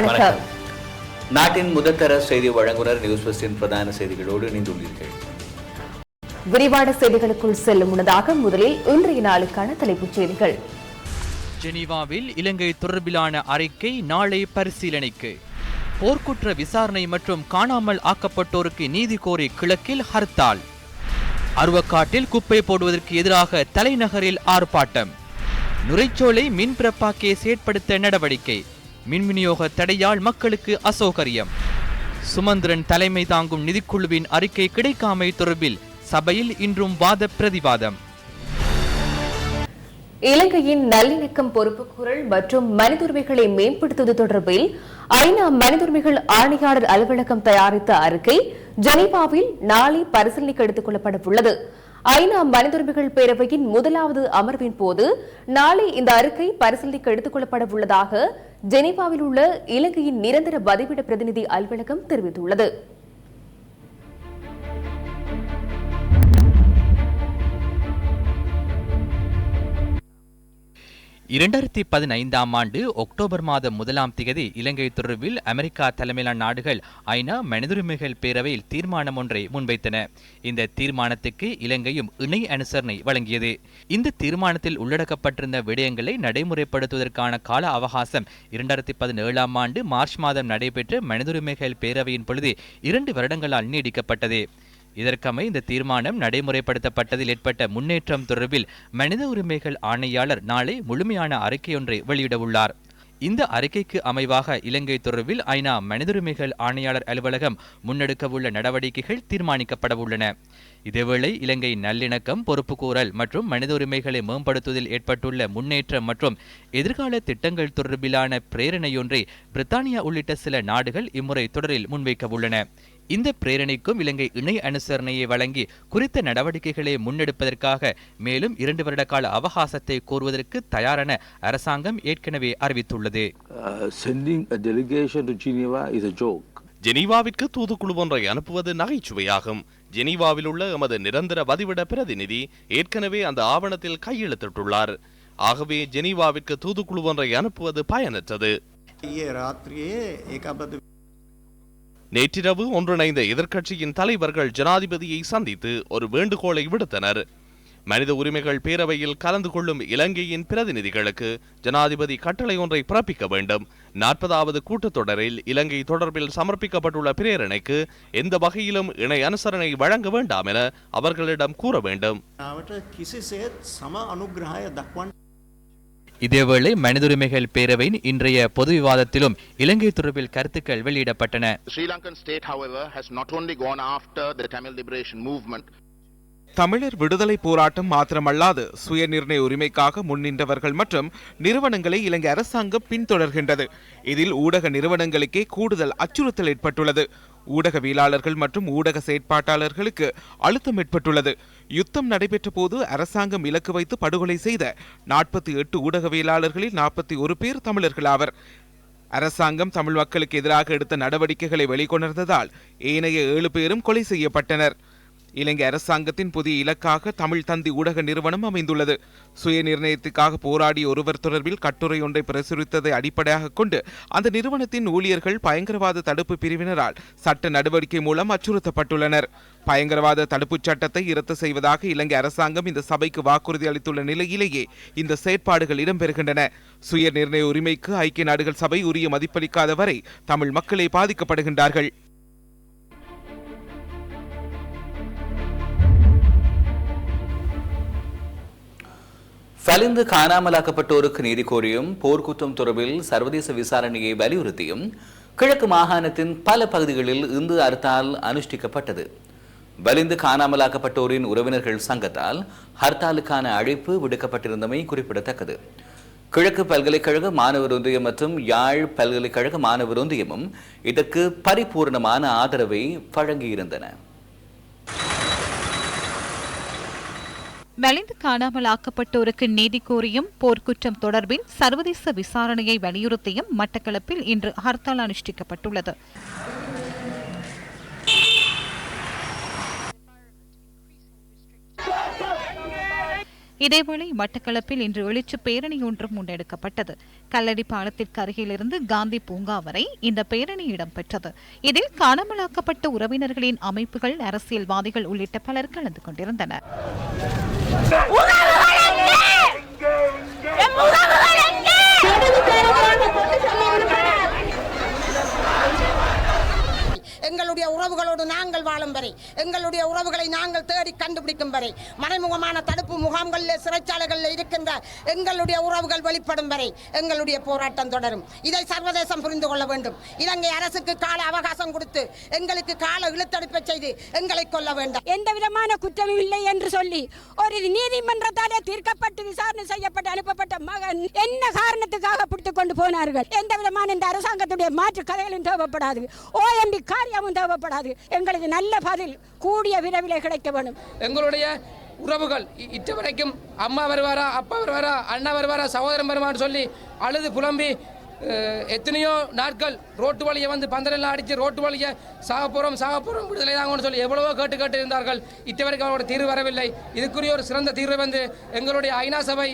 வணக்கம். நாட்டின் முதற்தர செய்தி வழங்குனர் நியூஸ் பஸ்டின் பிரதான செய்திகளோடு இணைந்துள்ளீர்கள். விரிவான செய்திகளுக்குள் செல்லும் முன்னதாக முதலில் இன்றைய நாளுக்கான தலைப்புச் செய்திகள். ஜெனீவாவில் இலங்கை தொடர்பிலான அறிக்கை நாளை பரிசீலனைக்கு. போர்க்குற்ற விசாரணை மற்றும் காணாமல் ஆக்கப்பட்டோருக்கு நீதி கோரி கிழக்கில் ஹர்த்தால். அருவக்காட்டில் குப்பை போடுவதற்கு எதிராக தலைநகரில் ஆர்ப்பாட்டம். நுரைச்சோலை மின் பிறப்பாக்கியை செயற்படுத்த நடவடிக்கை. மின் விநியோக தடையால் மக்களுக்கு அசௌகரியம். சுமந்திரன் தலைமை தாங்கும் நிதிக்குழுவின் அறிக்கை கிடைக்காமை தொடர்பில் சபையில் இன்றும் வாத பிரதிவாதம். இலங்கையின் நல்லிணக்கம் பொறுப்புக்கூறல் மற்றும் மனித உரிமைகளை மேம்படுத்துவது தொடர்பில் ஐநா மனித உரிமைகள் ஆணையாளர் அலுவலகம் தயாரித்த அறிக்கை ஜெனீவாவில் நாளை பரிசீலனைக்கு எடுத்துக் கொள்ளப்பட உள்ளது. ஐநா மனித உரிமைகள் பேரவையின் முதலாவது அமர்வின் போது நாளை இந்த அறிக்கை பரிசீலனைக்கு எடுத்துக் கொள்ளப்பட உள்ளதாக ஜெனீவாவில் உள்ள இலங்கையின் நிரந்தர வதிவிட பிரதிநிதி அலுவலகம் தெரிவித்துள்ளது. இரண்டாயிரத்தி பதினைந்தாம் ஆண்டு அக்டோபர் மாதம் முதலாம் திகதி இலங்கை தொடர்பில் அமெரிக்கா தலைமையிலான நாடுகள் ஐநா மனிதுரிமைகள் பேரவையில் தீர்மானம் ஒன்றை முன்வைத்தன. இந்த தீர்மானத்துக்கு இலங்கையும் இணை அனுசரணை வழங்கியது. இந்த தீர்மானத்தில் உள்ளடக்கப்பட்டிருந்த விடயங்களை நடைமுறைப்படுத்துவதற்கான கால அவகாசம் இரண்டாயிரத்தி பதினேழாம் ஆண்டு மார்ச் மாதம் நடைபெற்ற மனிதுரிமைகள் பேரவையின் பொழுது இரண்டு வருடங்களால் நீடிக்கப்பட்டது. இதற்கமை இந்த தீர்மானம் நடைமுறைப்படுத்தப்பட்டதில் ஏற்பட்ட முன்னேற்றம் தொடர்பில் மனித உரிமைகள் ஆணையாளர் நாளை முழுமையான அறிக்கையொன்றை வெளியிடவுள்ளார் இந்த அறிக்கைக்கு அமைவாக இலங்கை தொடர்பில் ஐநா மனித உரிமைகள் ஆணையாளர் அலுவலகம் முன்னெடுக்கவுள்ள நடவடிக்கைகள் தீர்மானிக்கப்படவுள்ளன இதேவேளை இலங்கை நல்லிணக்கம் பொறுப்புக்கூறல் மற்றும் மனித உரிமைகளை மேம்படுத்துவதில் ஏற்பட்டுள்ள முன்னேற்றம் மற்றும் எதிர்கால திட்டங்கள் தொடர்பிலான பிரேரணையொன்றை பிரித்தானியா உள்ளிட்ட சில நாடுகள் இம்முறை தொடரில் முன்வைக்கவுள்ளன இந்த பிரேரணைக்கும் இலங்கை இணை அனுசரணையை வழங்கி குறித்த நடவடிக்கைகளை முன்னெடுப்பதற்காக மேலும் இரண்டு வருட கால அவகாசத்தை கோருவதற்கு தயாரென அரசாங்கம் ஏற்கனவே அறிவித்துள்ளது. ஜெனீவாவிற்கு தூதுக்குழு ஒன்றை அனுப்புவது நகைச்சுவையாகும். ஜெனீவாவில் உள்ள எமது நிரந்தர பதிவிட பிரதிநிதி ஏற்கனவே அந்த ஆவணத்தில் கையெழுத்திட்டுள்ளார். ஆகவே ஜெனீவாவிற்கு தூதுக்குழு ஒன்றை அனுப்புவது பயனற்றது. ராத்திரியே நேற்றிரவு ஒன்றிணைந்த எதிர்க்கட்சியின் தலைவர்கள் ஜனாதிபதியை சந்தித்து ஒரு வேண்டுகோளை விடுத்தனர். மனித உரிமைகள் பேரவையில் கலந்து கொள்ளும் இலங்கையின் பிரதிநிதிகளுக்கு ஜனாதிபதி கட்டளை ஒன்றை பிறப்பிக்க வேண்டும். நாற்பதாவது கூட்டத்தொடரில் இலங்கை தொடர்பில் சமர்ப்பிக்கப்பட்டுள்ள பிரேரணைக்கு எந்த வகையிலும் இணை அனுசரணை வழங்க வேண்டாம் என அவர்களிடம் கூற வேண்டும். இதேவேளை மனித உரிமைகள் பேரவையின் இன்றைய பொது விவாதத்திலும் இலங்கை தொடர்பில் கருத்துக்கள் வெளியிடப்பட்டன. The Sri Lankan state, however, has not only gone after the Tamil liberation movement, தமிழர் விடுதலை போராட்டம் மாத்திரமல்லாது சுயநிர்ணய உரிமைக்காக முன்னின்றவர்கள் மற்றும் நிறுவனங்களை இலங்கை அரசாங்கம் பின்தொடர்கின்றது. இதில் ஊடக நிறுவனங்களுக்கே கூடுதல் அச்சுறுத்தல் ஏற்பட்டுள்ளது. ஊடகவியலாளர்கள் மற்றும் ஊடக செயற்பாட்டாளர்களுக்கு அழுத்தம் ஏற்பட்டுள்ளது. யுத்தம் நடைபெற்ற போது அரசாங்கம் இலக்கு வைத்து படுகொலை செய்த நாற்பத்தி எட்டு ஊடகவியலாளர்களில் நாற்பத்தி ஒரு பேர் தமிழர்களாவர் அரசாங்கம் தமிழ் மக்களுக்கு எதிராக எடுத்த நடவடிக்கைகளை வெளிக்கொணர்ந்ததால் ஏனைய ஏழு பேரும் கொலை செய்யப்பட்டனர். இலங்கை அரசாங்கத்தின் புதிய இலக்காக தமிழ் தந்தி ஊடக நிறுவனம் அமைந்துள்ளது. சுய நிர்ணயத்துக்காக போராடிய ஒருவர் தொடர்பில் கட்டுரை ஒன்றை பிரசுரித்ததை அடிப்படையாக கொண்டு அந்த நிறுவனத்தின் ஊழியர்கள் பயங்கரவாத தடுப்பு பிரிவினரால் சட்ட நடவடிக்கை மூலம் அச்சுறுத்தப்பட்டுள்ளனர். பயங்கரவாத தடுப்புச் சட்டத்தை இரத்து செய்வதாக இலங்கை அரசாங்கம் இந்த சபைக்கு வாக்குறுதி அளித்துள்ள நிலையிலேயே இந்த செயற்பாடுகள் இடம்பெறுகின்றன. சுய நிர்ணய உரிமைக்கு ஐக்கிய நாடுகள் சபை உரிய மதிப்பளிக்காத வரை தமிழ் மக்களே பாதிக்கப்படுகின்றார்கள். ஃபலிந்து காணாமலாக்கப்பட்டோருக்கு நீதி கோரியும் போர்க்குற்றம் தொடர்பில் சர்வதேச விசாரணையை வலியுறுத்தியும் கிழக்கு மாகாணத்தின் பல பகுதிகளில் இந்து ஹர்த்தால் அனுஷ்டிக்கப்பட்டது. வலிந்து காணாமலாக்கப்பட்டோரின் உறவினர்கள் சங்கத்தால் ஹர்த்தாலுக்கான அழைப்பு விடுக்கப்பட்டிருந்தமை குறிப்பிடத்தக்கது. கிழக்கு பல்கலைக்கழக மாணவர் ஒன்றியம் மற்றும் யாழ் பல்கலைக்கழக மாணவர் ஒன்றியமும் இதற்கு பரிபூர்ணமான ஆதரவை வழங்கியிருந்தன. வலிந்து காணாமல் ஆக்கப்பட்டோருக்கு நீதி கோரியும் போர்க்குற்றம் தொடர்பில் சர்வதேச விசாரணையை வலியுறுத்தியும் மட்டக்களப்பில் இன்று ஹர்த்தால் அனுஷ்டிக்கப்பட்டுள்ளது. இதேவேளை மட்டக்களப்பில் இன்று எழுச்சி பேரணி ஒன்றும் முன்னெடுக்கப்பட்டது. கல்லடி பாலத்திற்கு அருகிலிருந்து காந்தி பூங்கா வரை இந்த பேரணி இடம்பெற்றது. இதில் காணாமலாக்கப்பட்ட உறவினர்களின் அமைப்புகள் அரசியல்வாதிகள் உள்ளிட்ட பலர் கலந்து கொண்டிருந்தனர். எங்களுடைய உறவுகளோடு நாங்கள் வாழும் வரை எங்களுடைய உறவுகளை நாங்கள் தேடி கண்டுபிடிக்கும் வரை மறைமுகமான தடுப்பு முகாம்களில் சிறைச்சாலைகளில் இருக்கின்ற எங்களுடைய உறவுகள் வெளிப்படும் வரை எங்களுடைய போராட்டம் தொடரும். இதை சர்வதேசம் புரிந்து கொள்ள வேண்டும். இலங்கை அரசுக்கு கால அவகாசம் கொடுத்து எங்களுக்கு கால இழுத்தடுப்பை செய்து எங்களை கொல்ல வேண்டும். எந்த விதமான குற்றமும் இல்லை என்று சொல்லி ஒரு நீதிமன்றத்தாலே தீர்க்கப்பட்டு விசாரணை செய்யப்பட்டு அனுப்பப்பட்ட மகன் என்ன காரணத்துக்காக பிடித்துக் கொண்டு போனார்கள்? எந்த விதமான இந்த அரசாங்கத்துடைய மாற்று கதைகளும் தேவைப்படாது. ஓஎம்பி காரியமும் தேவைப்படாது எங்களுக்கு நல்ல பதில் கூடிய விரைவில் கிடைக்க வேண்டும். எங்களுடைய உறவுகள் இட்டு வரைக்கும் அம்மா வருவாரா அப்பா வருவாரா அண்ணா வருவாரா சகோதரன் வருவான்னு சொல்லி அழுது புலம்பி எத்தனையோ நாட்கள் ரோட்டு வழியை வந்து பந்தரெல்லாம் அடித்து ரோட்டு வழியை சாக போகிறோம் சாக போகிறோம் விடுதலை தாங்கன்னு சொல்லி எவ்வளவோ கேட்டு கேட்டு இருந்தார்கள். இற்ற வரைக்கும் அவரோட தீர்வு வரவில்லை. இதுக்குரிய ஒரு சிறந்த தீர்வை வந்து எங்களுடைய ஐநா சபை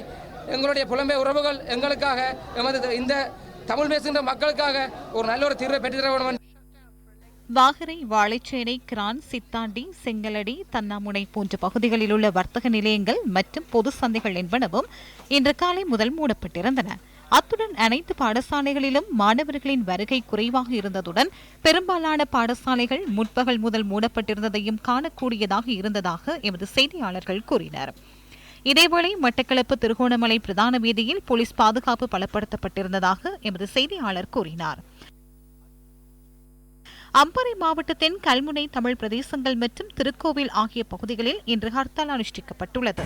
எங்களுடைய புலம்பெயர் உறவுகள் எங்களுக்காக எமது இந்த தமிழ் பேசுகின்ற மக்களுக்காக ஒரு நல்ல ஒரு தீர்வை பெற்றுத்தர வேண்டும் வாகரை வாழைச்சேனை கிரான் சித்தாண்டி செங்கலடி தன்னாமுனை போன்ற பகுதிகளில் உள்ள வர்த்தக நிலையங்கள் மற்றும் பொது சந்தைகள் என்பனவும் இன்று காலை முதல் மூடப்பட்டிருந்தன. அத்துடன் அனைத்து பாடசாலைகளிலும் மாணவர்களின் வருகை குறைவாக இருந்ததுடன் பெரும்பாலான பாடசாலைகள் முற்பகல் முதல் மூடப்பட்டிருந்ததையும் காணக்கூடியதாக இருந்ததாக எமது செய்தியாளர்கள் கூறினர். இதேவேளை மட்டக்களப்பு திருகோணமலை பிரதான வீதியில் போலீஸ் பாதுகாப்பு பலப்படுத்தப்பட்டிருந்ததாக எமது செய்தியாளர் கூறினார். அம்பரை மாவட்டத்தின் கல்முனை தமிழ் பிரதேசங்கள் மற்றும் திருக்கோவில் ஆகிய பகுதிகளில் இன்று ஹர்த்தால் அனுஷ்டிக்கப்பட்டுள்ளது.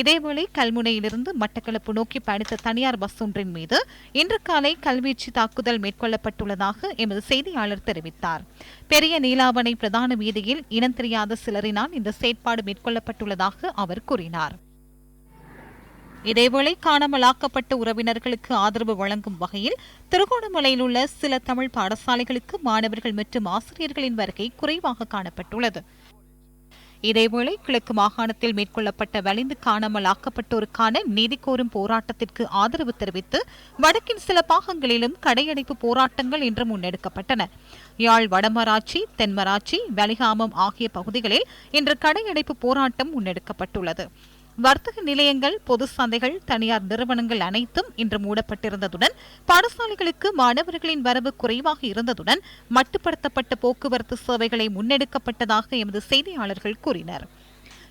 இதேவேளை கல்முனையிலிருந்து மட்டக்களப்பு நோக்கி பயணித்த தனியார் பஸ் ஒன்றின் மீது இன்று காலை கல்வீச்சு தாக்குதல் மேற்கொள்ளப்பட்டுள்ளதாக எமது செய்தியாளர் தெரிவித்தார். பெரிய நீலாவணை பிரதான வீதியில் இனம் தெரியாத சிலரினால் இந்த செயற்பாடு மேற்கொள்ளப்பட்டுள்ளதாக அவர் கூறினார். இதேவேளை காணாமலாக்கப்பட்ட உறவினர்களுக்கு ஆதரவு வழங்கும் வகையில் திருகோணமலையில் உள்ள சில தமிழ் பாடசாலைகளுக்கு மாணவர்கள் மற்றும் ஆசிரியர்களின் வருகை குறைவாக காணப்பட்டுள்ளது. இதேவேளை கிழக்கு மாகாணத்தில் மேற்கொள்ளப்பட்ட வலிந்து காணாமல் ஆக்கப்பட்டோருக்கான நீதி கோரும் போராட்டத்திற்கு ஆதரவு தெரிவித்து வடக்கின் சில பாகங்களிலும் கடையடைப்பு போராட்டங்கள் இன்று முன்னெடுக்கப்பட்டன. யாழ் வடமராட்சி தென்மராட்சி வலிகாமம் ஆகிய பகுதிகளில் இன்று கடையடைப்பு போராட்டம் முன்னெடுக்கப்பட்டுள்ளது. வர்த்தக நிலையங்கள் பொது சந்தைகள் தனியார் நிறுவனங்கள் அனைத்தும் இன்று மூடப்பட்டிருந்ததுடன் பாடசாலைகளுக்கு மாணவர்களின் வரவு குறைவாக இருந்ததுடன் மட்டுப்படுத்தப்பட்ட போக்குவரத்து சேவைகளை முன்னெடுக்கப்பட்டதாக எமது செய்தியாளர்கள் கூறினர்.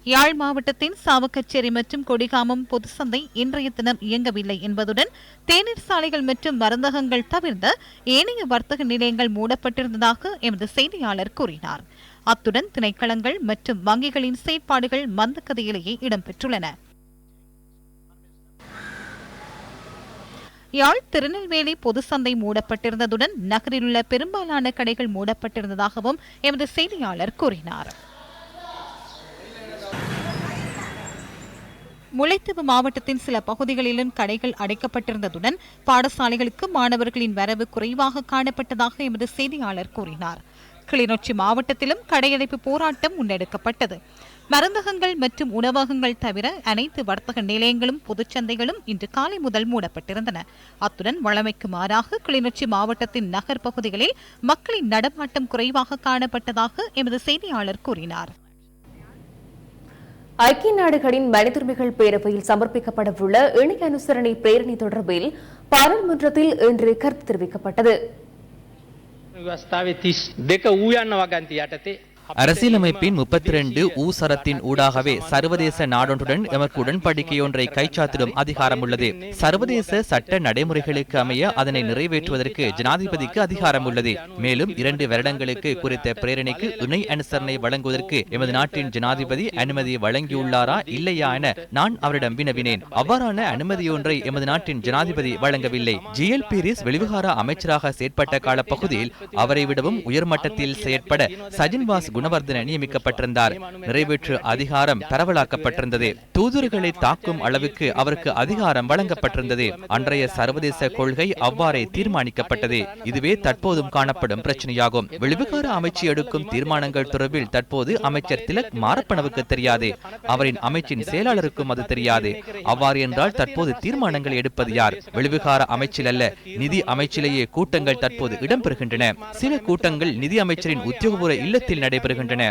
யாழ் மாவட்டத்தின் சாவக்கச்சேரி மற்றும் கொடிகாமம் பொது சந்தை இன்றைய தினம் இயங்கவில்லை என்பதுடன் தேநீர் சாலைகள் மற்றும் மருந்தகங்கள் தவிர்த்த ஏனைய வர்த்தக நிலையங்கள் மூடப்பட்டிருந்ததாக எமது செய்தியாளர் கூறினார். அத்துடன் திணைக்களங்கள் மற்றும் வங்கிகளின் செயற்பாடுகள் மந்தக்கதையிலேயே இடம்பெற்றுள்ளன. யாழ் திருநெல்வேலி பொது சந்தை மூடப்பட்டிருந்ததுடன் நகரில் உள்ள பெரும்பாலான கடைகள் மூடப்பட்டிருந்ததாகவும் எமது செய்தியாளர் கூறினார். முல்லைத்தீவு மாவட்டத்தின் சில பகுதிகளிலும் கடைகள் அடைக்கப்பட்டிருந்ததுடன் பாடசாலைகளுக்கு மாணவர்களின் வரவு குறைவாக காணப்பட்டதாக எமது செய்தியாளர் கூறினார். கிளிநொச்சி மாவட்டத்திலும் கடையடைப்பு போராட்டம் முன்னெடுக்கப்பட்டது. மருந்தகங்கள் மற்றும் உணவகங்கள் தவிர அனைத்து வர்த்தக நிலையங்களும் பொதுச்சந்தைகளும் இன்று காலை முதல் மூடப்பட்டிருந்தன. அத்துடன் வழமைக்கு மாறாக கிளிநொச்சி மாவட்டத்தின் நகர் பகுதிகளில் மக்களின் நடமாட்டம் குறைவாக காணப்பட்டதாக எமது செய்தியாளர் கூறினார். ஐக்கிய நாடுகளின் மனிதுரிமைகள் பேரவையில் சமர்ப்பிக்கப்படவுள்ள இணை அனுசரணை பிரேரணை தொடர்பில் பாராளுமன்றத்தில் இன்று கருத்து தெரிவிக்கப்பட்டது. ව්‍යවස්ථාවේ තිස් දෙක ඌයන්න වගන්ති යටතේ. அரசியலமைப்பின் முப்பத்தி ரெண்டு ஊசரத்தின் ஊடாகவே சர்வதேச நாடொன்றுடன் எமக்கு உடன்படிக்கையொன்றை கைச்சாத்திடும் அதிகாரம் உள்ளது சர்வதேச சட்ட நடைமுறைகளுக்கு அமைய அதனை நிறைவேற்றுவதற்கு ஜனாதிபதிக்கு அதிகாரம் உள்ளது மேலும் இரண்டு வருடங்களுக்கு குறித்த பிரேரணைக்கு இணை அனுசரணை வழங்குவதற்கு எமது நாட்டின் ஜனாதிபதி அனுமதி வழங்கியுள்ளாரா இல்லையா என நான் அவரிடம் வினவினேன். அவ்வாறான அனுமதியொன்றை எமது நாட்டின் ஜனாதிபதி வழங்கவில்லை. ஜிஎல் பீரிஸ் வெளிவிகார அமைச்சராக செயற்பட்ட காலப்பகுதியில் அவரை விடவும் உயர்மட்டத்தில் செயற்பட சஜின் வாஸ் எஸ் குணவர்தன நியமிக்கப்பட்டிருந்தார். நிறைவேற்று அதிகாரம் பரவலாக்கப்பட்டிருந்தது. தூதர்களை தாக்கும் அளவுக்கு அவருக்கு அதிகாரம் வழங்கப்பட்டிருந்தது. அன்றைய சர்வதேச கொள்கை அவ்வாறே தீர்மானிக்கப்பட்டது. இதுவே தற்போதும் காணப்படும் பிரச்சனையாகும். வெளிவிகார அமைச்சு எடுக்கும் தீர்மானங்கள் தொடர்பில் தற்போது அமைச்சர் திலக் மாரப்பனவுக்கு தெரியாது. அவரின் அமைச்சின் செயலாளருக்கும் அது தெரியாது. அவ்வாறு என்றால் தற்போது தீர்மானங்கள் எடுப்பது யார்? வெளிவிகார அமைச்சில் அல்ல நிதி அமைச்சிலேயே கூட்டங்கள் தற்போது இடம்பெறுகின்றன. சில கூட்டங்கள் நிதி அமைச்சரின் உத்தியோகபூர்வ இல்லத்தில் நடைபெறும் நடைபெறுகின்றன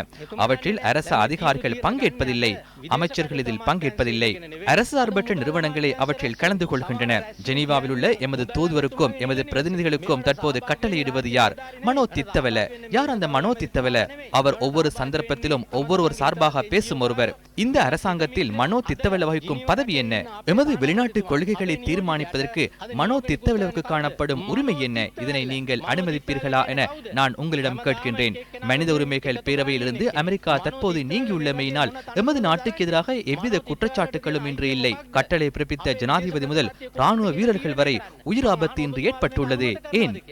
அவற்றில் அரசு அதிகாரிகள் பங்கேற்பதில்லை அமைச்சர்கள் இதில் பங்கேற்பதில்லை. அரசு சார்பற்ற நிறுவனங்களை அவற்றில் கலந்து கொள்கின்றன. ஜெனீவாவில் உள்ள எமது தூதுவருக்கும் எமது பிரதிநிதிகளுக்கும் தற்போது கட்டளையிடுவது யார்? மனோ தித்தவல. யார் அந்த மனோ தித்தவல? அவர் ஒவ்வொரு சந்தர்ப்பத்திலும் ஒவ்வொருவர் சார்பாக பேசும் ஒருவர். இந்த அரசாங்கத்தில் மனோ தித்தவல வகிக்கும் பதவி என்ன? எமது வெளிநாட்டு கொள்கைகளை தீர்மானிப்பதற்கு மனோ தித்தவலவுக்கு காணப்படும் உரிமை என்ன? இதனை நீங்கள் அனுமதிப்பீர்களா என நான் உங்களிடம் கேட்கின்றேன். மனித உரிமைகள் பேரவையிலிருந்து அமெரிக்கா தற்போது நீங்கியுள்ளமையினால் எமது நாட்டுக்கு எதிராக எவ்வித குற்றச்சாட்டுகளும் இன்று இல்லை. கட்டளை பிறப்பித்த ஜனாதிபதி முதல் ராணுவ வீரர்கள் வரை உயிர் ஆபத்து இன்று ஏற்பட்டுள்ளது. ஏன்?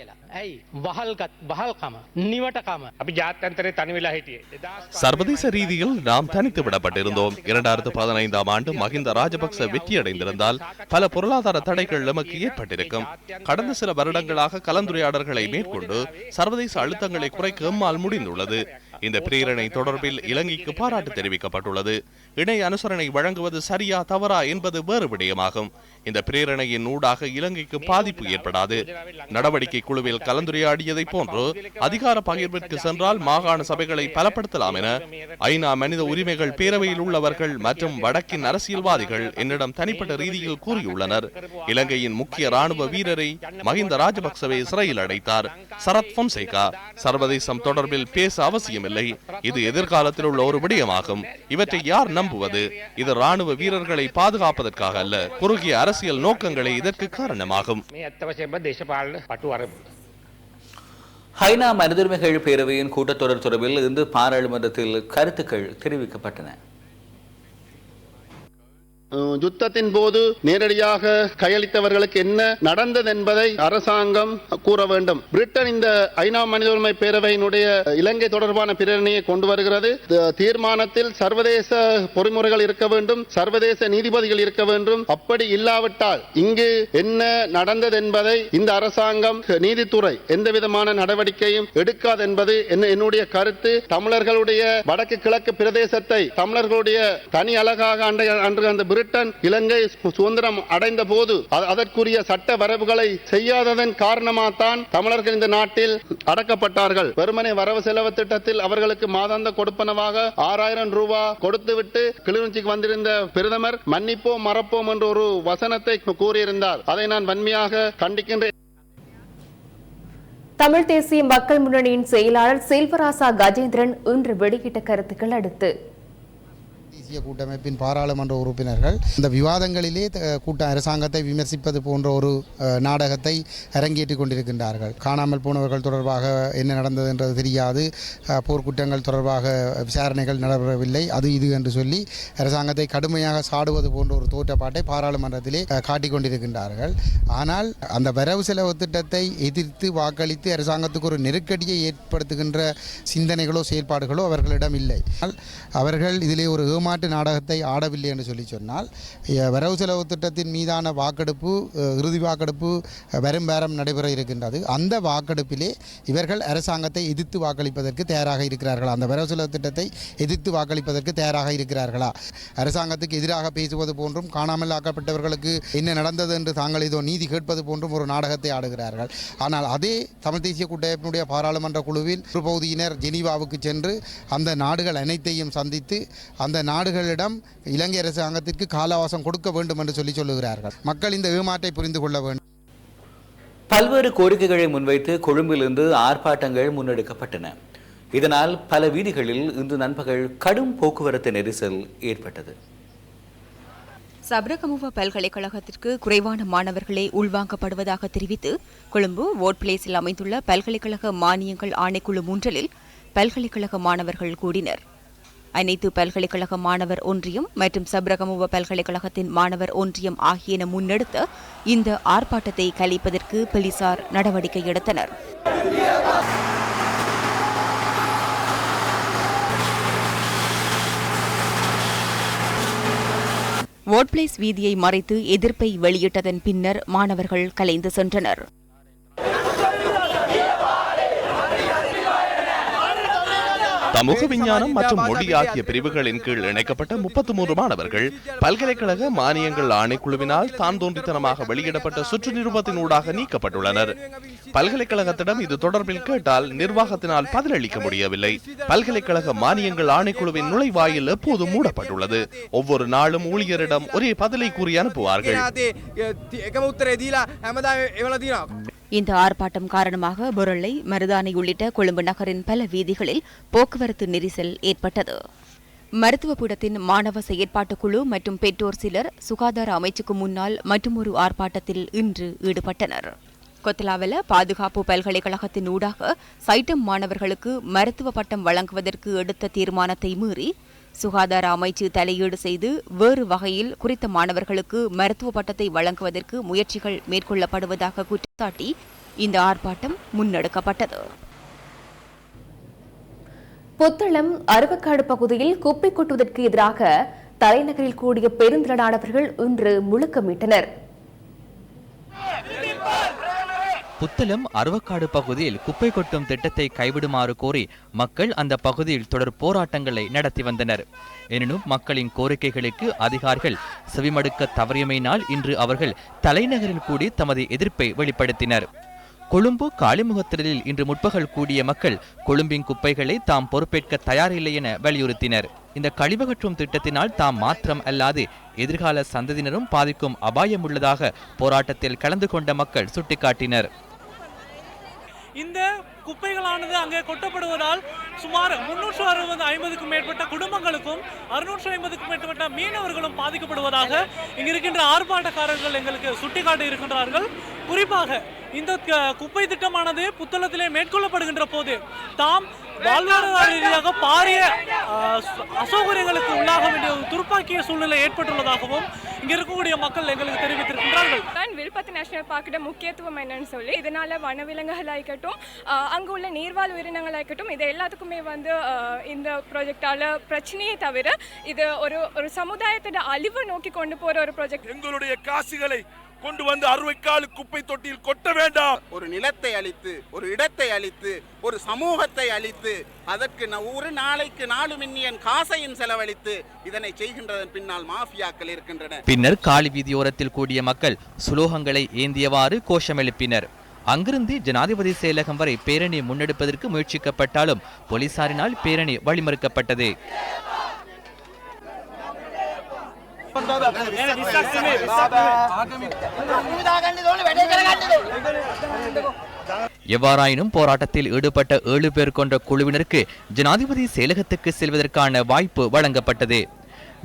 சர்வதேச ரீதியில் நாம் தனித்து விடப்பட்டிருந்தோம். இரண்டாயிரத்து பதினைந்தாம் ஆண்டு மஹிந்த ராஜபக்ச வெற்றியடைந்திருந்தால் பல பொருளாதார தடைகள் நமக்கு ஏற்பட்டிருக்கும். கடந்த சில வருடங்களாக கலந்துரையாடல்களை மேற்கொண்டு சர்வதேச அழுத்தங்களை குறைக்க அம்மால் முடிந்துள்ளது. இந்த பிரேரணை தொடர்பில் இலங்கைக்கு பாராட்டு தெரிவிக்கப்பட்டுள்ளது. இணை அனுசரணை வழங்குவது சரியா தவறா என்பது வேறு விடயமாகும். இந்த பிரேரணையின் ஊடாக இலங்கைக்கு பாதிப்பு ஏற்படாது. நடவடிக்கை குழுவில் கலந்துரையாடியதை போன்று அதிகார பகிர்விற்கு சென்றால் மாகாண சபைகளை பலப்படுத்தலாம் என ஐநா மனித உரிமைகள் பேரவையில் உள்ளவர்கள் மற்றும் வடக்கின் அரசியல்வாதிகள் என்னிடம் தனிப்பட்ட ரீதியில் கூறியுள்ளனர். இலங்கையின் முக்கிய ராணுவ வீரரை மஹிந்த ராஜபக்சவை சிறையில் அடைத்தார். சரத் பொன்சேகா சர்வதேசம் தொடர்பில் பேச அவசியமில்லை. இது எதிர்காலத்தில் உள்ள ஒரு விடயமாகும். இவற்றை யார் நம்ப திரும்புவது. இது ராணுவ வீரர்களை பாதுகாப்பதற்காக அல்ல குறுகிய அரசியல் நோக்கங்களே இதற்கு காரணமாகும். ஹைனா மனிதர்மைகள் பேரவையின் கூட்டத்தொடர் தொடர்பில் இன்று பாராளுமன்றத்தில் கருத்துக்கள் தெரிவிக்கப்பட்டன. யுத்தத்தின் போது நேரடியாக கையளித்தவர்களுக்கு என்ன நடந்தது என்பதை அரசாங்கம் கூற வேண்டும். பிரிட்டன் இந்த ஐநா மனித உரிமை பேரவையினுடைய இலங்கை தொடர்பான பிரேரணையை கொண்டு வருகிறது. தீர்மானத்தில் சர்வதேச பொறிமுறைகள் இருக்க வேண்டும் சர்வதேச நீதிபதிகள் இருக்க வேண்டும். அப்படி இல்லாவிட்டால் இங்கு என்ன நடந்தது என்பதை இந்த அரசாங்கம் நீதித்துறை எந்த விதமான நடவடிக்கையும் எடுக்காது என்பது என்ன- என்னுடைய கருத்து. தமிழர்களுடைய வடக்கு கிழக்கு பிரதேசத்தை தமிழர்களுடைய தனி அழகாக அன்றைய அன்று அந்த பிரிட்டன் இலங்கை சுதந்திரம் அடைந்த போது அதற்குரிய சட்ட வரவுகளை செய்யாததன் காரணமாகத்தான் தமிழர்கள் இந்த நாட்டில் அடக்கப்பட்டார்கள். வெறுமனை வரவு செலவு திட்டத்தில் அவர்களுக்கு மாதாந்த கொடுப்பனவாக ஆறாயிரம் ரூபாய் கொடுத்துவிட்டு கிளிநொச்சிக்கு வந்திருந்த பிரதமர் மன்னிப்போம் மறப்போம் என்ற ஒரு வசனத்தை கூறியிருந்தார். அதை நான் வன்மையாக கண்டிக்கின்றேன். தமிழ் தேசிய மக்கள் முன்னணியின் செயலாளர் செல்வராசா கஜேந்திரன் இன்று வெளியிட்ட கருத்துக்கள் அடுத்து தேசிய கூட்டமைப்பின் பாராளுமன்ற உறுப்பினர்கள். இந்த விவாதங்களிலே கூட்ட அரசாங்கத்தை விமர்சிப்பது போன்ற ஒரு நாடகத்தை அரங்கேற்றிக் கொண்டிருக்கின்றார்கள். காணாமல் போனவர்கள் தொடர்பாக என்ன நடந்தது என்றது தெரியாது. போர்க்குற்றங்கள் தொடர்பாக விசாரணைகள் நடைபெறவில்லை. அது இது என்று சொல்லி அரசாங்கத்தை கடுமையாக சாடுவது போன்ற ஒரு தோற்றப்பாட்டை பாராளுமன்றத்திலே காட்டிக்கொண்டிருக்கின்றார்கள் காட்டிக் கொண்டிருக்கின்றார்கள். ஆனால் அந்த வரவு செலவு திட்டத்தை எதிர்த்து வாக்களித்து அரசாங்கத்துக்கு ஒரு நெருக்கடியை ஏற்படுத்துகின்ற சிந்தனைகளோ செயல்பாடுகளோ அவர்களிடம் இல்லை. ஆனால் அவர்கள் இதிலே ஒரு ஏமாற்று நாடகத்தை ஆடவில்லை என்று சொல்லி சொன்னால் வரவு செலவு திட்டத்தின் மீதான வாக்கெடுப்பு இறுதி வாக்கெடுப்பு வெறும் வரும் வாரம் நடைபெற இருக்கின்றது. அந்த வாக்கெடுப்பிலே இவர்கள் அரசாங்கத்தை எதிர்த்து வாக்களிப்பதற்கு தயாராக இருக்கிறார்களா? அந்த வரவு செலவு திட்டத்தை எதிர்த்து வாக்களிப்பதற்கு தயாராக இருக்கிறார்களா? அரசாங்கத்துக்கு எதிராக பேசுவது போன்றும் காணாமல் ஆக்கப்பட்டவர்களுக்கு என்ன நடந்தது என்று தாங்கள் ஏதோ நீதி கேட்பது போன்றும் ஒரு நாடகத்தை ஆடுகிறார்கள். ஆனால் அதே தமிழ் தேசிய கூட்டமைப்பினுடைய பாராளுமன்ற குழுவில் ஒரு பகுதியினர் ஜெனீவாவுக்கு சென்று அந்த நாடுகள் அனைத்தையும் சந்தித்து அந்த நாடு நாடுகளிடம் இலங்கை அரசாங்கத்திற்கு காலவாசம் கொடுக்க வேண்டும் என்று சொல்லி சொல்லுகிறார்கள். மக்கள் இந்த ஏமாற்றை புரிந்து கொள்ள வேண்டும். பல்வேறு கோரிக்கைகளை முன்வைத்து கொழும்பிலிருந்து ஆர்ப்பாட்டங்கள் முன்னெடுக்கப்பட்டன. இதனால் பல வீதிகளில் இன்று நண்பகல் கடும் போக்குவரத்து நெரிசல் ஏற்பட்டது. சப்ரகமுவ பல்கலைக்கழகத்திற்கு குறைவான மாணவர்களே உள்வாங்கப்படுவதாக தெரிவித்து கொழும்பு வோட் பிளேஸில் அமைந்துள்ள பல்கலைக்கழக மானியங்கள் ஆணைக்குழு மூன்றலில் பல்கலைக்கழக மாணவர்கள் கூடினர். அனைத்து பல்கலைக்கழக மாணவர் ஒன்றியம் மற்றும் சப்ரகமுவ பல்கலைக்கழகத்தின் மாணவர் ஒன்றியம் ஆகியன முன்னெடுத்து இந்த ஆர்ப்பாட்டத்தை கலைப்பதற்கு போலீசார் நடவடிக்கை எடுத்தனர். ஓட்பிளேஸ் வீதியை மறைத்து எதிர்ப்பை வெளியிட்டதன் பின்னர் மாணவர்கள் கலைந்து சென்றனர். சமூக விஞ்ஞானம் மற்றும் மொழி ஆகிய பிரிவுகளின் கீழ் இணைக்கப்பட்ட முப்பத்தி மூன்று மாணவர்கள் பல்கலைக்கழக மானியங்கள் ஆணைக்குழுவினால் தான் தோன்றித்தனமாக வெளியிடப்பட்ட சுற்று நிருபத்தின் ஊடாக நீக்கப்பட்டுள்ளனர். பல்கலைக்கழகத்திடம் இது தொடர்பில் கேட்டால் நிர்வாகத்தினால் பதிலளிக்க முடியவில்லை. பல்கலைக்கழக மானியங்கள் ஆணைக்குழுவின் நுழைவாயில் எப்போது மூடப்பட்டுள்ளது. ஒவ்வொரு நாளும் ஊழியரிடம் ஒரே பதிலை கூறி அனுப்புவார்கள். இந்த ஆர்ப்பாட்டம் காரணமாக பொருளை மருதானை உள்ளிட்ட கொழும்பு நகரின் பல வீதிகளில் போக்குவரத்து நெரிசல் ஏற்பட்டது. மருத்துவ பீடத்தின் மாணவ செயற்பாட்டு குழு மற்றும் பெற்றோர் சிலர் சுகாதார அமைச்சுக்கு முன்னால் மற்றுமொரு ஆர்ப்பாட்டத்தில் இன்று ஈடுபட்டனர். கொத்தலாவில பாதுகாப்பு பல்கலைக்கழகத்தின் ஊடாக சைட்டம் மாணவர்களுக்கு மருத்துவ பட்டம் வழங்குவதற்கு எடுத்த தீர்மானத்தை மீறி சுகாதார அமைச்சு தலையீடு செய்து வேறு வகையில் குறித்த மாணவர்களுக்கு மருத்துவ பட்டத்தை வழங்குவதற்கு முயற்சிகள் மேற்கொள்ளப்படுவதாக குற்றச்சாட்டி இந்த ஆர்ப்பாட்டம் முன்னெடுக்கப்பட்டது. புத்தளம் அருவக்காடு பகுதியில் குப்பை கொட்டுவதற்கு எதிராக தலைநகரில் கூடிய பெருந்திரளானவர்கள் இன்று முழக்கமிட்டனர். புத்தளம் அருவக்காடு பகுதியில் குப்பை கொட்டும் திட்டத்தை கைவிடுமாறு கோரி மக்கள் அந்த பகுதியில் தொடர் போராட்டங்களை நடத்தி வந்தனர். எனினும் மக்களின் கோரிக்கைகளுக்கு அதிகாரிகள் செவிமடுக்க தவறியமையினால் இன்று அவர்கள் தலைநகரில் கூடி தமது எதிர்ப்பை வெளிப்படுத்தினர். கொழும்பு காளிமுகத்திடலில் இன்று முற்பகல் கூடிய மக்கள் கொழும்பின் குப்பைகளை தாம் பொறுப்பேற்க தயாரில்லை என வலியுறுத்தினர். இந்த கழிவகற்றும் திட்டத்தினால் தாம் மாத்திரம் அல்லாது எதிர்கால சந்ததியினரும் பாதிக்கும் அபாயம் உள்ளதாக போராட்டத்தில் கலந்து கொண்ட மக்கள் சுட்டிக்காட்டினர். இந்த குப்பைகளானது அங்கே கொட்டப்படுவதால் சுமார் முன்னூற்று அறுபது ஐம்பதுக்கும் மேற்பட்ட குடும்பங்களுக்கும் அறுநூற்று ஐம்பதுக்கும் மேற்பட்ட மீனவர்களும் பாதிக்கப்படுவதாக இங்கு இருக்கின்ற ஆர்ப்பாட்டக்காரர்கள் எங்களுக்கு சுட்டிக்காட்டி இருக்கின்றார்கள். குறிப்பாக இந்த குப்பை திட்டமானது புத்தளத்திலே மேற்கொள்ளப்படுகின்ற போது தாம் வாழ்வாதார ரீதியாக பாரிய அசௌகரியங்களுக்கு உள்ளாக வேண்டிய ஒரு துர்ப்பாக்கிய சூழ்நிலை ஏற்பட்டுள்ளதாகவும் இங்க இருக்கக்கூடிய மக்கள் எங்களுக்கு தெரிவித்திருக்கின்றார்கள். தான் விழுப்பத்து நேஷனல் பார்க்கோட முக்கியத்துவம் என்னன்னு சொல்லி இதனால வனவிலங்குகளாகட்டும் ஆஹ் அங்க உள்ள நீர்வாழ் உயிரினங்களாகட்டும் இது எல்லாத்துக்குமே வந்து இந்த ப்ராஜெக்டால பிரச்சனையே தவிர இது ஒரு ஒரு சமுதாயத்தோட அழிவை நோக்கி கொண்டு போற ஒரு ப்ராஜெக்ட் எங்களுடைய காசுகளை கொண்டு வந்து அறுவைக்கால் குப்பை தொட்டியில் கொட்ட வேண்டாம். ஒரு நிலத்தை அளித்து ஒரு இடத்தை அளித்து ஒரு சமூகத்தை அளித்து அதற்கு ஒரு நாளைக்கு நாலு மில்லியன் காசையும் செலவழித்து இதனை செய்கின்றதன் பின்னால் மாஃபியாக்கள் இருக்கின்றன. பின்னர் காலி வீதியோரத்தில் கூடிய மக்கள் சுலோகங்களை ஏந்தியவாறு கோஷம் எழுப்பினர் அங்கிருந்து ஜனாதிபதி செயலகம் வரை பேரணி முன்னெடுப்பதற்கு முயற்சிக்கப்பட்டாலும் போலீசாரினால் பேரணி வழிமறுக்கப்பட்டது. எவ்வாறாயினும் போராட்டத்தில் ஈடுபட்ட ஏழு பேர் கொண்ட குழுவினருக்கு ஜனாதிபதி செயலகத்துக்கு செல்வதற்கான வாய்ப்பு வழங்கப்பட்டது.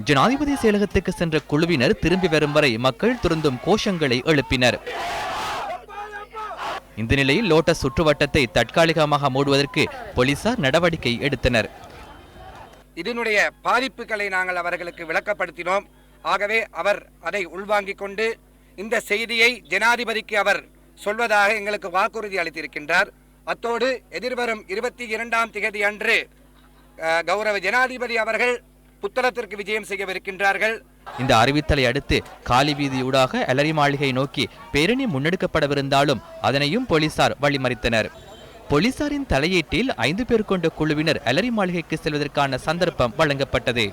ஜனாதிபதி செயலகத்துக்கு சென்ற குழுவினர் திரும்பி வரும் வரை மக்கள் துருந்தும் கோஷங்களை எழுப்பினர். இந்த நிலையில் லோட்டஸ் சுற்றுவட்டத்தை தற்காலிகமாக மூடுவதற்கு போலீசார் நடவடிக்கை எடுத்தனர். இதனுடைய பாதிப்புகளை நாங்கள் அவர்களுக்கு விளக்கப்படுத்தினோம். ஆகவே அவர் அதை உள்வாங்கிக் கொண்டு இந்த செய்தியை ஜனாதிபதிக்கு அவர் சொல்வதாக எங்களுக்கு வாக்குறுதி அளித்திருக்கின்றார். அத்தோடு எதிர்வரும் இருபத்தி இரண்டாம் திகதி அன்று கௌரவ ஜனாதிபதி அவர்கள் புத்தளத்திற்கு விஜயம் செய்யவிருக்கின்றார்கள். இந்த அறிவித்தலை அடுத்து காலி வீதியூடாக அலரி மாளிகை நோக்கி பேரணி முன்னெடுக்கப்படவிருந்தாலும் அதனையும் போலீசார் வழிமறித்தனர். போலீசாரின் தலையீட்டில் ஐந்து பேர் கொண்ட குழுவினர் அலரி மாளிகைக்கு செல்வதற்கான சந்தர்ப்பம் வழங்கப்பட்டது.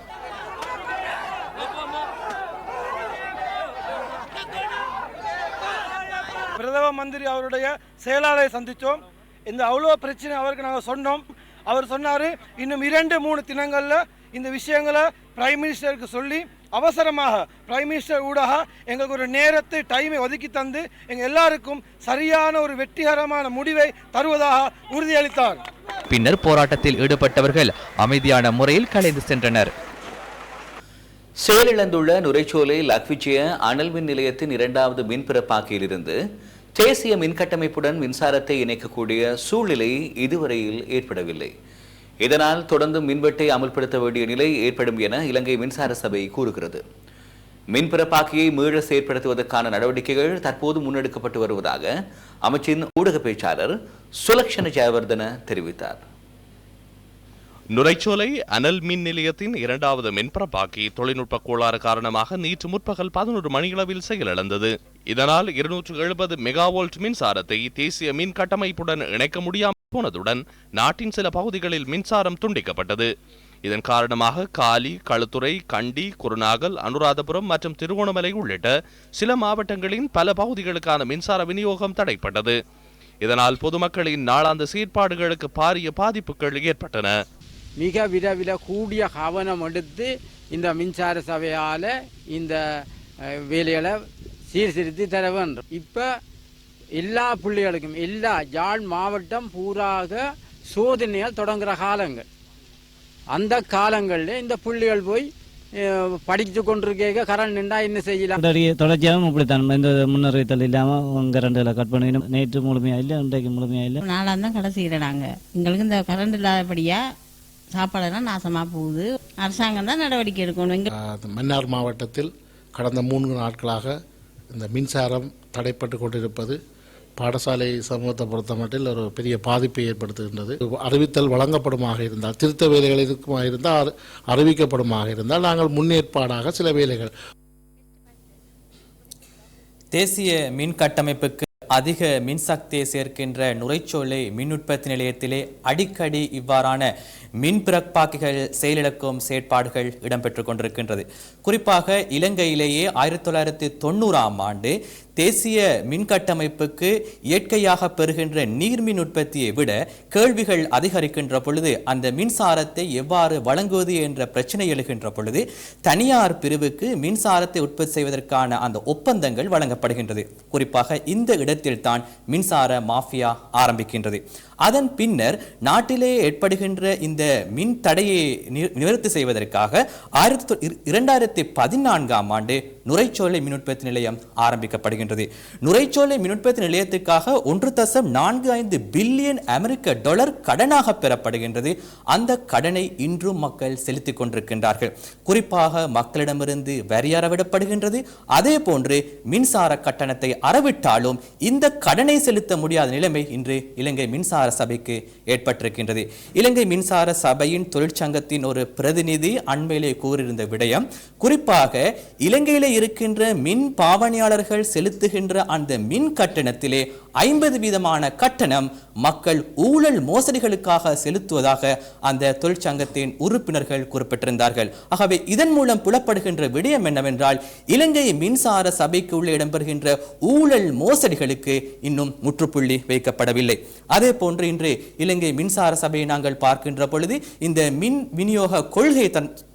பிரதம மந்திரி அவருடைய செயலாளரை சந்தித்தோம். இந்த அவ்வளோ பிரச்சனை அவருக்கு நாங்கள் சொன்னோம். அவர் சொன்னார் இன்னும் இரண்டு மூணு தினங்களில் இந்த விஷயங்களை பிரைம் மினிஸ்டருக்கு சொல்லி அவசரமாக பிரைம் மினிஸ்டர் ஊடாக எங்களுக்கு ஒரு நேரத்தை டைமை ஒதுக்கி தந்து எங்கள் எல்லாருக்கும் சரியான ஒரு வெற்றிகரமான முடிவை தருவதாக உறுதியளித்தார். பின்னர் போராட்டத்தில் ஈடுபட்டவர்கள் அமைதியான முறையில் கலைந்து சென்றனர். செயலிழந்துள்ள நுரைச்சோலை லக்விச்சிய அனல் மின் நிலையத்தின் இரண்டாவது மின் பிறப்பாக்கியிலிருந்து தேசிய மின்கட்டமைப்புடன் மின்சாரத்தை இணைக்கக்கூடிய சூழ்நிலை இதுவரையில் ஏற்படவில்லை. இதனால் தொடர்ந்து மின்வெட்டை அமல்படுத்த வேண்டிய நிலை ஏற்படும் என இலங்கை மின்சார சபை கூறுகிறது. மின்பிறப்பாக்கியை மீள செயற்படுத்துவதற்கான நடவடிக்கைகள் தற்போது முன்னெடுக்கப்பட்டு வருவதாக அமைச்சின் ஊடக பேச்சாளர் சுலக்ஷண ஜெயவர்தன தெரிவித்தார். நுரைச்சோலை அனல் மின் நிலையத்தின் இரண்டாவது மின்பரப்பாக்கி தொழில்நுட்ப கோளாறு காரணமாக நேற்று முற்பகல் பதினொரு மணியளவில் செயலிழந்தது. இதனால் இருநூற்று எழுபது மெகாவோல்ட் மின்சாரத்தை தேசிய மின் கட்டமைப்புடன் இணைக்க முடியாமல் போனதுடன் நாட்டின் சில பகுதிகளில் மின்சாரம் துண்டிக்கப்பட்டது. இதன் காரணமாக காலி களுத்துறை கண்டி குருநாகல் அனுராதபுரம் மற்றும் திருகோணமலை உள்ளிட்ட சில மாவட்டங்களின் பல பகுதிகளுக்கான மின்சார விநியோகம் தடைப்பட்டது. இதனால் பொதுமக்களின் நாளாந்த செயற்பாடுகளுக்கு பாரிய பாதிப்புகள் ஏற்பட்டன. மிக விரைவில் கூடிய கவனம் எடுத்து இந்த மின்சார சபையால் இந்த வேலைகளை சீர்திருத்தி தர வேண்டும். இப்போ எல்லா பிள்ளைகளுக்கும் எல்லா யாழ் மாவட்டம் பூராக சோதனையால் தொடங்குகிற காலங்கள். அந்த காலங்களில் இந்த புள்ளிகள் போய் படித்து கொண்டிருக்க கரண்ட் நின்றா என்ன செய்யலாம்? தொடர்ச்சியாகவும் இப்படித்தான். இந்த முன்னறிவித்தல் இல்லாமல் கரண்டில் கட் பண்ணிக்கணும். நேற்று முழுமையாக இல்லை இன்றைக்கு முழுமையாக இல்லை. நாளாக தான் கடைசியில் நாங்கள் எங்களுக்கு இந்த கரண்ட் இல்லாதபடியாக சாப்பாடெல்லாம் நாசமாக போகுது. அரசாங்கம் தான் நடவடிக்கை எடுக்கணும். எங்க மன்னார் மாவட்டத்தில் கடந்த மூன்று நாட்களாக இந்த மின்சாரம் தடைப்பட்டு கொண்டிருப்பது பாடசாலை சமூகத்தை பொறுத்த மட்டில் ஒரு பெரிய பாதிப்பை ஏற்படுத்துகின்றது. அறிவித்தல் வழங்கப்படுமாக இருந்தால் திருத்த வேலைகள் இருக்குமாக இருந்தால் அறி- அறிவிக்கப்படுமாக இருந்தால் நாங்கள் முன்னேற்பாடாக சில வேலைகள். தேசிய மின் கட்டமைப்புக்கு அதிக மின்சக்தியை சேர்க்கின்ற நுரைச்சோலை மின் உற்பத்தி நிலையத்திலே அடிக்கடி இவ்வாறான மின் பிறப்பாக்கிகள் செயலிழக்கும் செயற்பாடுகள் இடம்பெற்றுக் கொண்டிருக்கின்றது. குறிப்பாக இலங்கையிலேயே ஆயிரத்தி தொள்ளாயிரத்தி தொண்ணூறாம் ஆண்டு தேசிய மின் கட்டமைப்புக்கு இயற்கையாக பெறுகின்ற நீர்மின் உற்பத்தியை விட கேள்விகள் அதிகரிக்கின்ற பொழுது அந்த மின்சாரத்தை எவ்வாறு வழங்குவது என்ற பிரச்சனை எழுகின்ற பொழுது தனியார் பிரிவுக்கு மின்சாரத்தை உற்பத்தி செய்வதற்கான அந்த ஒப்பந்தங்கள் வழங்கப்படுகின்றது. குறிப்பாக இந்த இடத்தில் தான் மின்சார மாஃபியா ஆரம்பிக்கின்றது. அதன் பின்னர் நாட்டிலே ஏற்படுகின்ற இந்த மின் தடையை நிவர்த்தி செய்வதற்காக ஆயிரத்தி இரண்டாயிரத்தி பதினான்காம் ஆண்டு நுரைச்சோலை மின் நிலையம் ஆரம்பிக்கப்படுகின்றது. நுரைச்சோலை மின் நிலையத்துக்காக ஒன்று தசம் நான்கு ஐந்து பில்லியன் அமெரிக்க டாலர் கடனாக பெறப்படுகின்றது. அந்த கடனை இன்றும் மக்கள் செலுத்திக் கொண்டிருக்கின்றார்கள். குறிப்பாக மக்களிடமிருந்து வரி அறவிடப்படுகின்றது. அதே போன்று மின்சார கட்டணத்தை அறவிட்டாலும் இந்த கடனை செலுத்த முடியாத நிலைமை இன்று இலங்கை மின்சார சபைக்கு ஏற்பட்டிருக்கின்றது. இலங்கை மின்சார சபையின் தொழிற்சங்கத்தின் ஒரு பிரதிநிதி அண்மையிலே கூறியிருந்த விடயம் குறிப்பாக இலங்கையிலே இருக்கின்ற மின் பாவனையாளர்கள் செலுத்துகின்ற அந்த மின் கட்டணத்திலே ஐம்பது வீதமான கட்டணம் மக்கள் ஊழல் மோசடிகளுக்காக செலுத்துவதாக அந்த தொழிற்சங்கத்தின் உறுப்பினர்கள் குறிப்பிட்டிருந்தார்கள். ஆகவே இதன் மூலம் புலப்படுகின்ற விடயம் என்னவென்றால் இலங்கை மின்சார சபைக்கு உள்ளே இடம்பெறுகின்ற ஊழல் மோசடிகளுக்கு இன்னும் முற்றுப்புள்ளி வைக்கப்படவில்லை. அதே போன்று இன்று இலங்கை மின்சார சபையை நாங்கள் பார்க்கின்ற பொழுது இந்த மின் விநியோக கொள்கை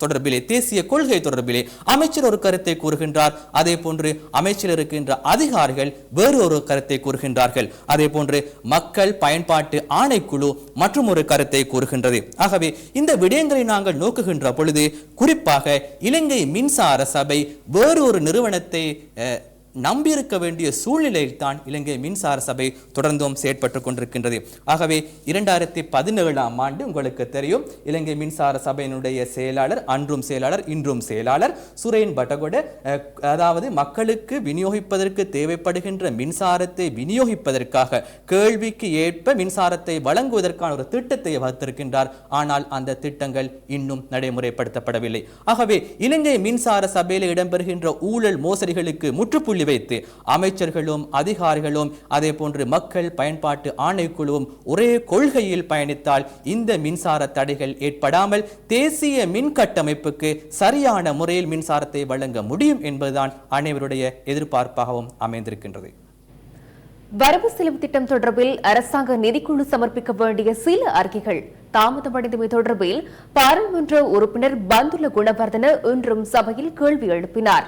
தொடர்பிலே தேசிய கொள்கை தொடர்பிலே அமைச்சர் ஒரு கருத்தை கூறுகின்றார். அதே போன்று அமைச்சில் இருக்கின்ற அதிகாரிகள் வேறு ஒரு கருத்தை கூறுகின்றார்கள். அதே போன்று மக்கள் பயன்பாட்டு ஆணைக்குழு மற்றும் ஒரு கருத்தை கூறுகின்றது. ஆகவே இந்த விடயங்களை நாங்கள் நோக்குகின்ற பொழுது குறிப்பாக இலங்கை மின்சார சபை வேறு ஒரு நிறுவனத்தை நம்பியிருக்க வேண்டிய சூழ்நிலையில் தான் இலங்கை மின்சார சபை தொடர்ந்தும் செயற்பட்டு கொண்டிருக்கின்றது. ஆகவே இரண்டாயிரத்தி பதினேழாம் ஆண்டு உங்களுக்கு தெரியும் இலங்கை மின்சார சபையினுடைய செயலாளர் அன்றும் செயலாளர் இன்றும் செயலாளர் சுரேன் பட்டகொட அதாவது மக்களுக்கு விநியோகிப்பதற்கு தேவைப்படுகின்ற மின்சாரத்தை விநியோகிப்பதற்காக கேள்விக்கு ஏற்ப மின்சாரத்தை வழங்குவதற்கான ஒரு திட்டத்தை வகுத்திருக்கின்றார். ஆனால் அந்த திட்டங்கள் இன்னும் நடைமுறைப்படுத்தப்படவில்லை. ஆகவே இலங்கை மின்சார சபையில் இடம்பெறுகின்ற ஊழல் மோசடிகளுக்கு முற்றுப்புள்ளி வைத்து அமைச்சர்களும் அதிகாரிகளும் அதே போன்று மக்கள் பயன்பாட்டு ஆணைக்குழுவும் ஒரே கொள்கையில் பயணித்தால் இந்த மின்சார தடைகள் ஏற்படாமல் தேசிய மின் கட்டமைப்புக்கு சரியான முறையில் மின்சாரத்தை வழங்க முடியும் என்பதுதான் அனைவருடைய எதிர்பார்ப்பாகவும் அமைந்திருக்கின்றது. வரவு செலவு திட்டம் தொடர்பில் அரசாங்க நிதிக்குழு சமர்ப்பிக்க வேண்டிய சில அறிக்கைகள் தாமதமடைந்தமை தொடர்பில் பாராளுமன்ற உறுப்பினர் பந்துல குணவர்தன இன்றும் சபையில் கேள்வி எழுப்பினார்.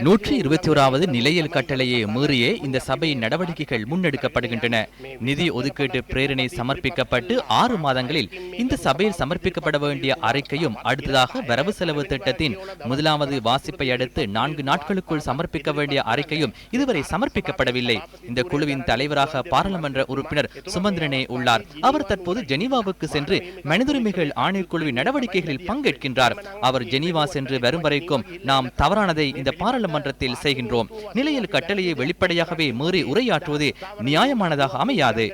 நூற்றி இருபத்தி ஓராவது நிலையில் கட்டளையை மீறியே இந்த சபையின் நடவடிக்கைகள் முன்னெடுக்கப்படுகின்றன நிதி ஒதுக்கீட்டு பிரேரணை சமர்ப்பிக்கப்பட்டு ஆறு மாதங்களில் இந்த சபையில் சமர்ப்பிக்கப்பட வேண்டிய அறிக்கையும் அடுத்ததாக வரவு செலவு திட்டத்தின் முதலாவது வாசிப்பை அடுத்து நான்கு நாட்களுக்குள் சமர்ப்பிக்க வேண்டிய அறிக்கையும் இதுவரை சமர்ப்பிக்கப்படவில்லை இந்த குழுவின் தலைவராக பாராளுமன்ற உறுப்பினர் சுமந்திரனே உள்ளார் அவர் தற்போது ஜெனீவாவுக்கு சென்று மனிதுரிமைகள் ஆணைக்குழுவின் நடவடிக்கைகளில் பங்கேற்கின்றார் அவர் ஜெனீவா சென்று என்று வரும் வரைக்கும் நாம் தவறானதை இந்த பாராளுமன்றத்தில் செய்கின்றோம். நிலையில் கட்டளையை வெளிப்படையாகவே மீறி உரையாற்றுவது நியாயமானதாக அமையாது.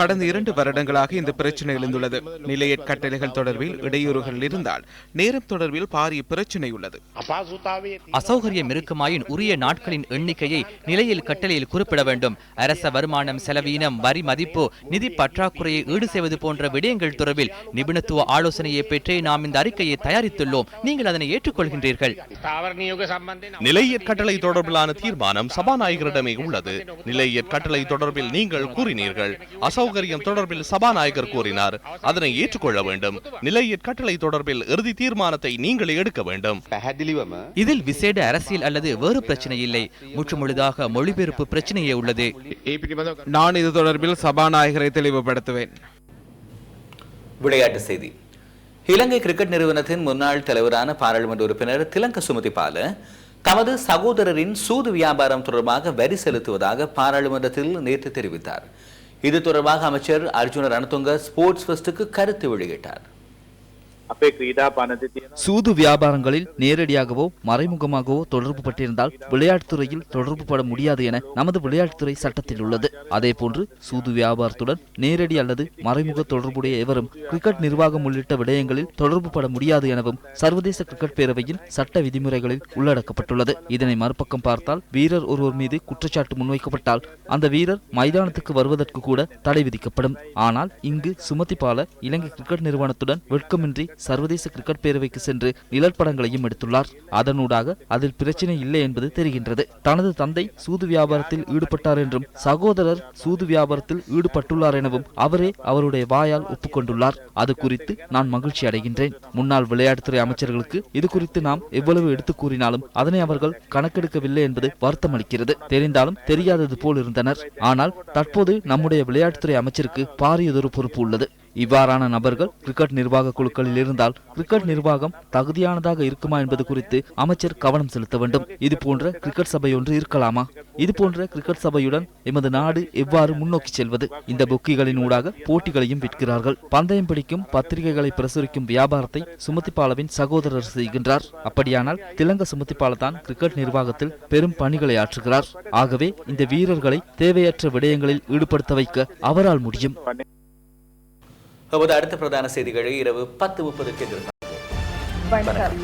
கடந்த இரண்டு வருடங்களாக இந்த பிரச்சனை எழுந்துள்ளது. நிலையற் கட்டளைகள் தொடர்பில் இடையூறுகள் இருந்தால் நேரம் தொடர்பில் பாரிய பிரச்சனை உள்ளது. அசௌகரியம் இருக்குமாயின் உரிய நாட்களின் எண்ணிக்கையை நிலையில் கட்டளையில் குறிப்பிட வேண்டும். அரச வருமானம் செலவீனம் வரி மதிப்பு நிதி பற்றாக்குறையை ஈடு செய்வது போன்ற விடயங்கள் தொடர்பில் நிபுணத்துவ ஆலோசனையை பெற்றே நாம் இந்த அறிக்கையை தயாரித்துள்ளோம். நீங்கள் அதனை ஏற்றுக்கொள்கின்றீர்கள். நிலையற் கட்டளை தொடர்பிலான தீர்மானம் சபாநாயகரிடமே உள்ளது. நிலையற் கட்டளை தொடர்பில் நீங்கள் கூறினீர்கள். அசௌகரியம் தொடர்பில் சபாநாயகர் கூறினார். அதனை ஏற்றுக்கொள்ள வேண்டும். நிலையற் கட்டளை தொடர்பில் இறுதி தீர்மானத்தை நீங்களே எடுக்க வேண்டும். இதில் விசேட அரசியல் அல்லது வேறு பிரச்சனை இல்லை. முற்றுமுழுதாக மொழிபெயர்ப்பு பிரச்சனையே உள்ளது. நான் இது தொடர்பில் சபாநாயகரை தெளிவுபடுத்துவேன். விளையாட்டு செய்தி. இலங்கை கிரிக்கெட் நிறுவனத்தின் முன்னாள் தலைவரான பாராளுமன்ற உறுப்பினர் திலங்க சுமதிபால தமது சகோதரரின் சூது வியாபாரம் தொடர்பாக வரி செலுத்துவதாக பாராளுமன்றத்தில் நேற்று தெரிவித்தார். இது தொடர்பாக அமைச்சர் அர்ஜுன ரணதுங்க ஸ்போர்ட்ஸ் ஃபெஸ்டுக்கு கருத்து வெளியிட்டார். சூது வியாபாரங்களில் நேரடியாகவோ மறைமுகமாகவோ தொடர்பு பட்டிருந்தால் விளையாட்டுத்துறையில் தொடர்பு பட முடியாது என நமது விளையாட்டுத்துறை சட்டத்தில் உள்ளது. அதேபோன்று சூது வியாபாரத்துடன் நேரடி அல்லது மறைமுக தொடர்புடைய எவரும் கிரிக்கெட் நிர்வாகம் உள்ளிட்ட விடயங்களில் தொடர்பு பட முடியாது எனவும் சர்வதேச கிரிக்கெட் பேரவையின் சட்ட விதிமுறைகளில் உள்ளடக்கப்பட்டுள்ளது. இதனை மறுபக்கம் பார்த்தால் வீரர் ஒருவர் மீது குற்றச்சாட்டு முன்வைக்கப்பட்டால் அந்த வீரர் மைதானத்துக்கு வருவதற்கு கூட தடை விதிக்கப்படும். ஆனால் இங்கு சுமதிபால இலங்கை கிரிக்கெட் நிறுவனத்துடன் வெட்கமின்றி சர்வதேச கிரிக்கெட் பேரவைக்கு சென்று நிழற்படங்களையும் எடுத்துள்ளார். அதனூடாக அதில் பிரச்சனை இல்லை என்பது தெரிகின்றது. தனது தந்தை சூது வியாபாரத்தில் ஈடுபட்டார் என்றும் சகோதரர் சூது வியாபாரத்தில் ஈடுபட்டுள்ளார் எனவும் அவரே அவருடைய வாயால் ஒப்புக்கொண்டுள்ளார். அது குறித்து நான் மகிழ்ச்சி அடைகின்றேன். முன்னாள் விளையாட்டுத்துறை அமைச்சர்களுக்கு இது குறித்து நாம் எவ்வளவு எடுத்து கூறினாலும் அதனை அவர்கள் கணக்கெடுக்கவில்லை என்பது வருத்தம் அளிக்கிறது தெரிந்தாலும் தெரியாதது போல் இருந்தனர். ஆனால் தற்போது நம்முடைய விளையாட்டுத்துறை அமைச்சருக்கு பாரியதொரு பொறுப்பு உள்ளது. இவ்வாறான நபர்கள் கிரிக்கெட் நிர்வாக குழுக்களில் இருந்தால் கிரிக்கெட் நிர்வாகம் தகுதியானதாக இருக்குமா என்பது குறித்து அமைச்சர் கவனம் செலுத்த வேண்டும். இது போன்ற கிரிக்கெட் சபை ஒன்று இருக்கலாமா? இது போன்ற கிரிக்கெட் சபையுடன் எமது நாடு எவ்வாறு முன்னோக்கி செல்வது? இந்த புக்கிகளின் ஊடாக போட்டிகளையும் விற்கிறார்கள். பந்தயம் பிடிக்கும் பத்திரிகைகளை பிரசுரிக்கும் வியாபாரத்தை சுமதிபாலவின் சகோதரர் செய்கின்றார். அப்படியானால் திலங்க சுமதிபால தான் கிரிக்கெட் நிர்வாகத்தில் பெரும் பணிகளை ஆற்றுகிறார். ஆகவே இந்த வீரர்களை தேவையற்ற விடயங்களில் ஈடுபடுத்த வைக்க அவரால் முடியும். அப்போது அடுத்த பிரதான செய்திகளை இரவு பத்து முப்பதுக்கு எதிர்பார்க்கிறோம் வணக்கம்.